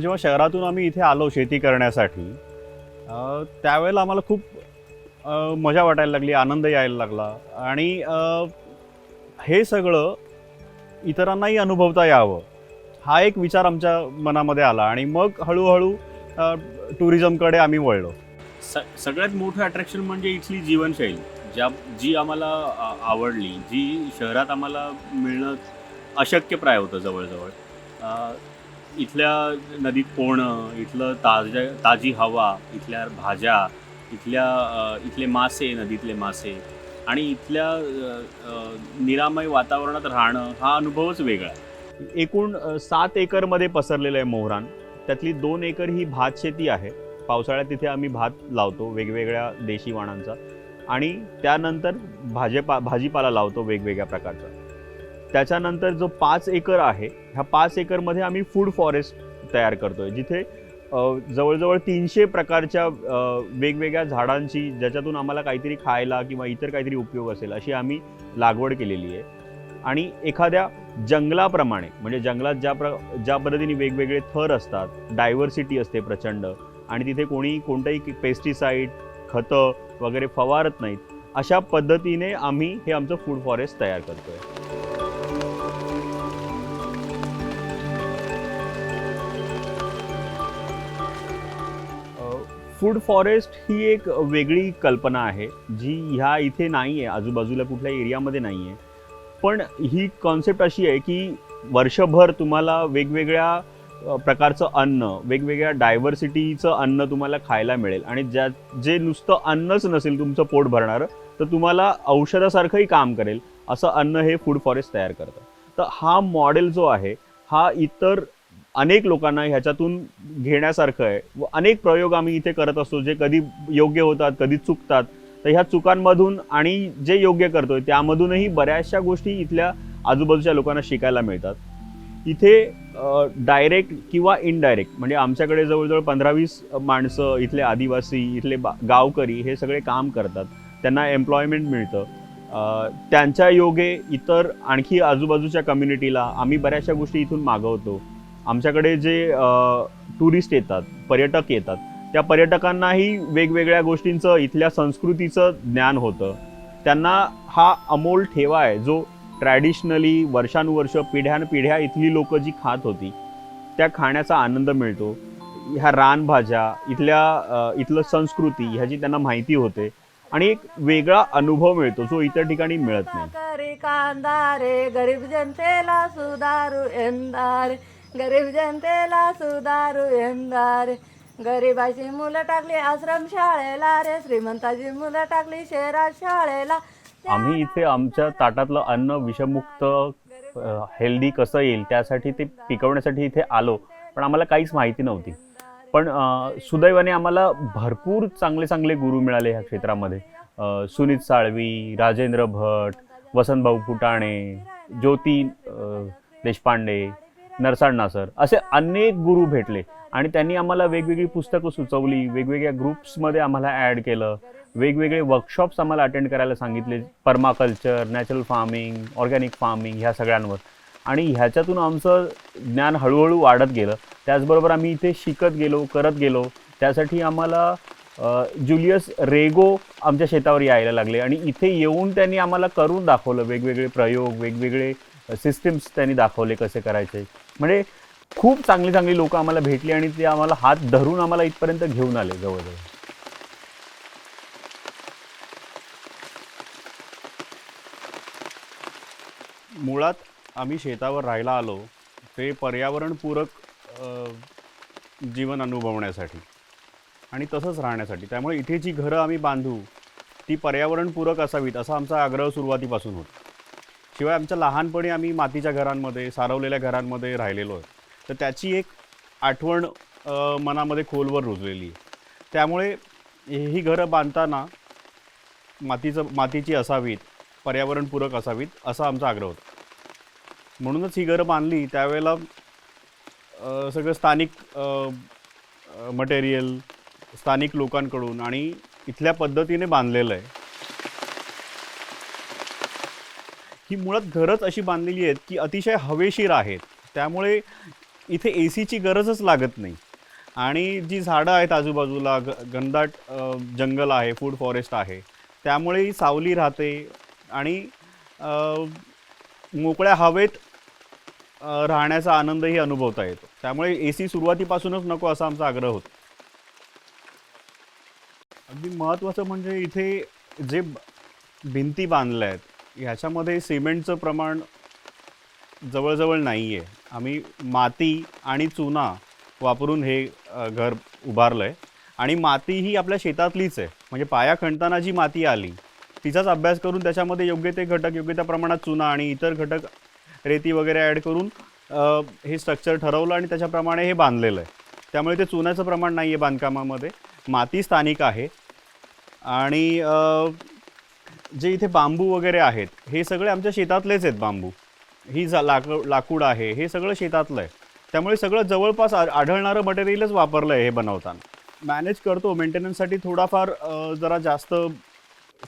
जेव्हा शहरातून आम्ही इथे आलो शेती करण्यासाठी त्यावेळेला आम्हाला खूप मजा वाटायला लागली आनंद यायला लागला. आणि हे सगळं इतरांनाही अनुभवता यावं हा एक विचार आमच्या मनामध्ये आला. आणि मग हळूहळू टुरिझमकडे आम्ही वळलो. स सगळ्यात मोठं अट्रॅक्शन म्हणजे इथली जीवनशैली ज्या जी आम्हाला आवडली जी शहरात आम्हाला मिळणं अशक्यप्राय होतं जवळजवळ. इथल्या नदीत पोहणं इथलं ताज्या ताजी हवा इथल्या भाज्या इथल्या इथले मासे नदीतले मासे आणि इथल्या निरामय वातावरणात राहणं हा अनुभवच वेगळा आहे. एकूण सात एकरमध्ये पसरलेलं आहे मोहरान. त्यातली दोन एकर ही भात शेती आहे. पावसाळ्यात तिथे आम्ही भात लावतो वेगवेगळ्या देशी वाणांचा आणि त्यानंतर भाजेपा भाजीपाला लावतो वेगवेगळ्या प्रकारचा. त्याच्यानंतर जो पाच एकर आहे ह्या पाच एकरमध्ये आम्ही फूड फॉरेस्ट तयार करतोय जिथे जवळजवळ तीनशे प्रकारच्या वेगवेगळ्या झाडांची ज्याच्यातून आम्हाला काहीतरी खायला किंवा इतर काहीतरी उपयोग असेल अशी आम्ही लागवड केलेली आहे. आणि एखाद्या जंगलाप्रमाणे म्हणजे जंगलात ज्या प्र ज्या पद्धतीने वेगवेगळे थर असतात डायव्हर्सिटी असते प्रचंड आणि तिथे कोणी कोणतंही पेस्टिसाईड खतं वगैरे फवारत नाहीत अशा पद्धतीने आम्ही हे आमचं फूड फॉरेस्ट तयार करतोय. फूड फॉरेस्ट ही एक वेगळी कल्पना आहे जी ह्या इथे नाही आहे आजूबाजूला कुठल्या एरियामध्ये नाही आहे पण ही कॉन्सेप्ट अशी आहे की वर्षभर तुम्हाला वेगवेगळ्या प्रकारचं अन्न वेगवेगळ्या डायव्हर्सिटीचं अन्न तुम्हाला खायला मिळेल. आणि ज्या जे नुसतं अन्नच नसेल तुमचं पोट भरणारं तर तुम्हाला औषधासारखंही काम करेल. असं अन्न हे फूड फॉरेस्ट तयार करतं. तर हा मॉडेल जो आहे हा इतर अनेक लोकांना ह्याच्यातून घेण्यासारखं आहे. व अनेक प्रयोग आम्ही इथे करत असतो जे कधी योग्य होतात कधी चुकतात. तर ह्या चुकांमधून आणि जे योग्य करतोय त्यामधूनही बऱ्याचशा गोष्टी इथल्या आजूबाजूच्या लोकांना शिकायला मिळतात. इथे डायरेक्ट किंवा इनडायरेक्ट म्हणजे आमच्याकडे जवळजवळ पंधरा वीस माणसं इथले आदिवासी इथले बा गावकरी हे सगळे काम करतात. त्यांना एम्प्लॉयमेंट मिळतं. त्यांच्या योगे इतर आणखी आजूबाजूच्या कम्युनिटीला आम्ही बऱ्याचशा गोष्टी इथून मागवतो. आमच्याकडे जे टुरिस्ट येतात पर्यटक येतात त्या पर्यटकांनाही वेगवेगळ्या गोष्टींचं इथल्या संस्कृतीचं ज्ञान होतं. त्यांना हा अमोल ठेवा आहे जो ट्रॅडिशनली वर्षानुवर्ष पिढ्यानपिढ्या इथली लोक जी खात होती त्या खाण्याचा आनंद मिळतो. ह्या रानभाज्या इथल्या इथलं संस्कृती ह्याची त्यांना माहिती होते आणि एक वेगळा अनुभव मिळतो जो इतर ठिकाणी मिळत नाही. करी कांदा रे. गरीब जनतेला सुधारू यंदा रे गरीब जनतेला सुधारू यंदा रे गरीबाची मुलं टाकली आश्रम शाळेला रे. श्रीमंताची मुलं टाकली शहरात शाळेला. आम्ही इथे आमच्या ताटातलं अन्न विषमुक्त हेल्दी कसं येईल त्यासाठी ते पिकवण्यासाठी इथे आलो. पण आम्हाला काहीच माहिती नव्हती. पण सुदैवाने आम्हाला भरपूर चांगले चांगले गुरु मिळाले ह्या क्षेत्रामध्ये. सुनीत साळवी राजेंद्र भट वसंतभाऊ फुटाणे ज्योती देशपांडे नरसाळ सर. असे अनेक गुरु भेटले आणि त्यांनी आम्हाला वेगवेगळी पुस्तकं सुचवली वेगवेगळ्या ग्रुप्समध्ये आम्हाला ॲड केलं वेगवेगळे वर्कशॉप्स आम्हाला अटेंड करायला सांगितले permaculture natural farming organic farming ह्या सगळ्यांवर. आणि ह्याच्यातून आमचं ज्ञान हळूहळू वाढत गेलं. त्याचबरोबर आम्ही इथे शिकत गेलो करत गेलो. त्यासाठी आम्हाला जुलियस रेगो आमच्या शेतावर यायला लागले आणि इथे येऊन त्यांनी आम्हाला करून दाखवलं वेगवेगळे प्रयोग वेगवेगळे सिस्टीम्स त्यांनी दाखवले कसे करायचे. म्हणजे खूप चांगली चांगली लोक आम्हाला भेटली आणि ते आम्हाला हात धरून आम्हाला इथपर्यंत घेऊन आले जवळजवळ. मुळात आम्ही शेतावर राहायला आलो ते पर्यावरणपूरक जीवन अनुभवण्यासाठी आणि तसंच राहण्यासाठी. त्यामुळे इथे जी घरं आम्ही बांधू ती पर्यावरणपूरक असावीत असा आमचा आग्रह सुरुवातीपासून होता. शिवाय आमच्या लहानपणी आम्ही मातीच्या घरांमध्ये सारवलेल्या घरांमध्ये राहिलेलो आहे. तर त्याची एक आठवण मनामध्ये खोलवर रुजलेली आहे. त्यामुळे ही घरं बांधताना मातीचं मातीची असावीत पर्यावरणपूरक असावीत असा आमचा आग्रह होता. म्हणूनच ही घरं बांधली. त्यावेळेला सगळं स्थानिक मटेरियल स्थानिक लोकांकडून आणि इथल्या पद्धतीने बांधलेलं आहे. ही मुळात घरच अशी बांधलेली आहेत की अतिशय हवेशीर आहेत. त्यामुळे इथे ए सीची गरजच लागत नाही. आणि जी झाडं आहेत आजूबाजूला ग घनदाट जंगल आहे फूड फॉरेस्ट आहे त्यामुळे सावली राहते आणि मोकळ्या हवेत राहण्याचा आनंदही अनुभवता येतो. त्यामुळे ए सी सुरुवातीपासूनच नको असा आमचा आग्रह होतो. अगदी महत्त्वाचं म्हणजे इथे जे भिंती बांधल्या आहेत ह्याच्यामध्ये सिमेंटचं प्रमाण जवळजवळ नाही आहे आम्ही माती आणि चुना वापरून हे घर उभारलं आहे आणि माती ही आपल्या शेतातलीच आहे. म्हणजे पाया खणताना जी माती आली तिचाच अभ्यास करून त्याच्यामध्ये योग्य ते घटक योग्य त्या प्रमाणात चुना आणि इतर घटक रेती वगैरे ॲड करून हे स्ट्रक्चर ठरवलं आणि त्याच्याप्रमाणे हे बांधलेलं आहे. त्यामुळे ते चुन्याचं प्रमाण नाही आहे बांधकामामध्ये. माती स्थानिक आहे. आणि जे इथे बांबू वगैरे आहेत हे सगळे आमच्या शेतातलेच आहेत बांबू. ही जा लाकूड लाकूड आहे हे सगळं शेतातलं आहे. त्यामुळे सगळं जवळपास आढळणारं मटेरियलच वापरलं आहे हे बनवताना. मॅनेज करतो मेंटेनन्ससाठी थोडाफार जरा जास्त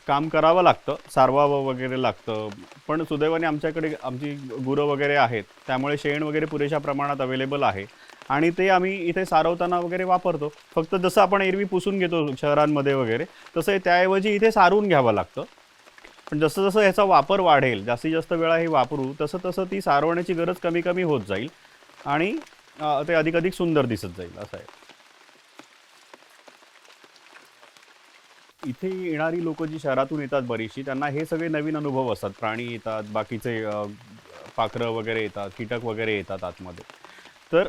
काम करावं लागतं सारवावं वगैरे लागतं. पण सुदैवाने आमच्याकडे आमची गुरं वगैरे आहेत त्यामुळे शेण वगैरे पुरेशा प्रमाणात अवेलेबल आहे. आणि ते आम्ही इथे सारवताना वगैरे वापरतो. फक्त जसं आपण एरवी पुसून घेतो शहरांमध्ये वगैरे तसं त्याऐवजी इथे सारवून घ्यावं लागतं. पण जसं जसं ह्याचा वापर वाढेल जास्तीत जास्त वेळा हे वापरू तसं तसं ती सारवण्याची गरज कमी कमी होत जाईल आणि ते अधिक अधिक सुंदर दिसत जाईल असं आहे. इथे येणारी लोक जी शहरातून येतात बरीचशी त्यांना हे सगळे नवीन अनुभव असतात. प्राणी येतात बाकीचे पाखरं वगैरे येतात कीटक वगैरे येतात आतमध्ये. तर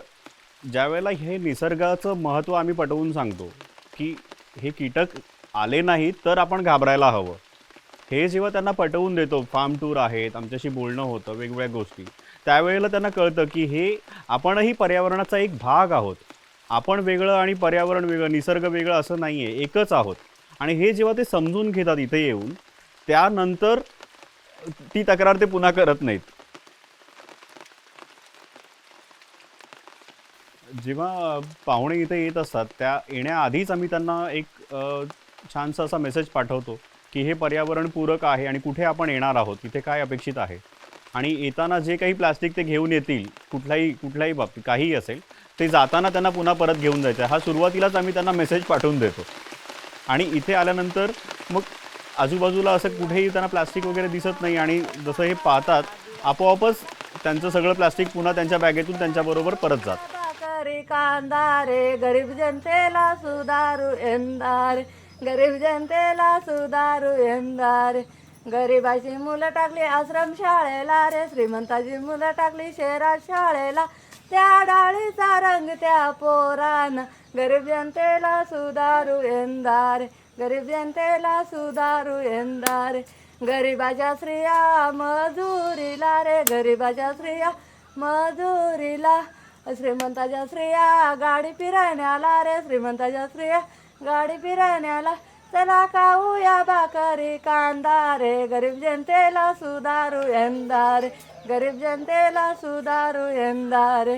ज्यावेळेला हे निसर्गाचं महत्त्व आम्ही पटवून सांगतो की हे कीटक आले नाहीत तर आपण घाबरायला हवं. हे जेव्हा त्यांना पटवून देतो फार्म टूर आहेत आमच्याशी बोलणं होतं वेगवेगळ्या गोष्टी त्यावेळेला त्यांना कळतं की हे आपणही पर्यावरणाचा एक भाग आहोत. आपण वेगळं आणि पर्यावरण वेगळं निसर्ग वेगळं असं नाही आहे एकच आहोत. आणि हे जेव्हा ते समजून घेतात इथे येऊन त्यानंतर ती तक्रार ते पुन्हा करत नाहीत. जेव्हा पाहुणे इथे येत असतात त्या येण्याआधीच आम्ही त्यांना एक छानसा असा मेसेज पाठवतो. की हे पर्यावरण पूरक आहे आणि कुठे आपण येणार आहोत तिथे काय अपेक्षित आहे? आणि येताना जे काही प्लास्टिक ते घेऊन येतील कुठल्याही कुठल्याही बाबतीत काहीही असेल ते जाताना त्यांना पुन्हा परत घेऊन जायचं आहे. हा सुरुवातीलाच आम्ही त्यांना मेसेज पाठवून देतो. आणि इथे आल्यानंतर मग आजूबाजूला असं कुठेही त्यांना प्लास्टिक वगैरे दिसत नाही आणि जसं हे पाहतात आपोआपच त्यांचं सगळं प्लास्टिक पुन्हा त्यांच्या बॅगेतून त्यांच्याबरोबर परत जात. कांदा रे गरीब जनतेला सुधारू गरीब जनतेला सुधारू यंदार. गरीबाची मुलं टाकली आश्रम शाळेला रे. श्रीमंताची मुलं टाकली शहरात शाळेला. त्या डाळीचा रंग त्या पोरान. गरीब जनतेला सुधारू यंदार. गरीब जनतेला सुधारू यंदार. गरीबाच्या स्त्रिया मजुरीला रे. गरीबाच्या स्त्रिया मजुरीला. श्रीमंताच्या स्त्रिया गाडी फिरण्याला रे. श्रीमंताच्या स्त्रिया गाडी फिरण्याला चला खाऊया भाकरी कांदा रे. गरीब जनतेला सुधारू यंदार गरीब जनतेला सुधारू यंदार